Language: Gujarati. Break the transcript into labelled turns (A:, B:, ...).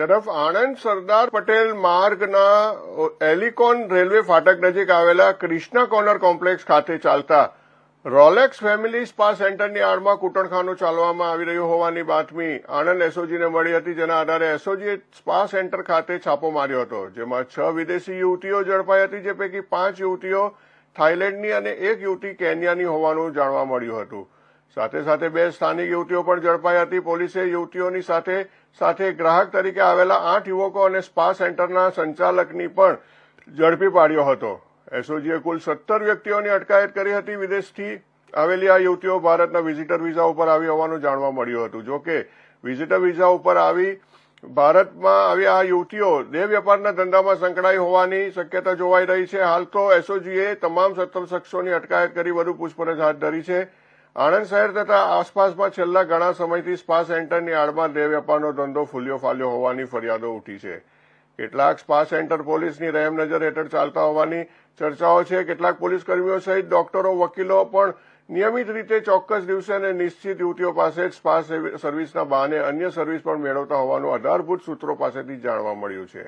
A: તરફ આણંદ સરદાર પટેલ માર્ગના એલિકોન રેલવે ફાટક નજીક આવેલા ક્રિષ્ના કોર્નર કોમ્પ્લેક્સ ખાતે ચાલતા રોલેક્સ ફેમિલી સ્પા સેન્ટરની આડમાં કૂટણખાનું ચાલવામાં આવી રહ્યું હોવાની બાતમી આણંદ એસઓજીને મળી હતી. જેના આધારે એસઓજીએ સ્પા સેન્ટર ખાતે છાપો માર્યો હતો, જેમાં છ વિદેશી યુવતીઓ ઝડપાઈ હતી, જે પૈકી પાંચ યુવતીઓ થાઇલેન્ડની અને એક યુવતી કેન્યાની હોવાનું જાણવા મળ્યું હતું. સાથે સાથે બે સ્થાનિક યુવતીઓ પણ ઝડપાઈ હતી. પોલીસે યુવતીઓની સાથે સાથે ગ્રાહક તરીકે આવેલા આઠ યુવકો અને સ્પા સેન્ટરના સંચાલકની પણ ઝડપી પાડ્યો હતો. એસઓજીએ કુલ સત્તર વ્યક્તિઓની અટકાયત કરી હતી. વિદેશથી આવેલી આ યુવતીઓ ભારતના વિઝિટર વિઝા ઉપર આવી હોવાનું જાણવા મળ્યું હતું. જો કે વિઝિટર વિઝા ઉપર આવી, ભારતમાં આવી આ યુવતીઓ દેહ વેપારના ધંધામાં સંકળાઈ હોવાની શક્યતા જોવાઈ રહી છે. હાલ તો એસઓજીએ તમામ સત્તર શખ્સોની અટકાયત કરી વધુ પૂછપરછ હાથ ધરી છે. આણંદ શહેર તથા આસપાસમાં છેલ્લા ઘણા સમયથી સ્પા સેન્ટરની આડમાં દેહ વેપારનો ધંધો ફૂલ્યો ફાલ્યો હોવાની ફરિયાદો ઉઠી છે. કેટલાક સ્પા સેન્ટર પોલીસની રહેમ નજર હેઠળ ચાલતા હોવાની ચર્ચાઓ છે. કેટલાક પોલીસ કર્મીઓ સહિત ડોક્ટરો, વકીલો પણ નિયમિત રીતે ચોક્કસ દિવસે અને નિશ્ચિત યુવતીઓ પાસે સ્પા સર્વિસના બહાને અન્ય સર્વિસ પણ મેળવતા હોવાનું આધારભૂત સૂત્રો પાસેથી જાણવા મળ્યું છે.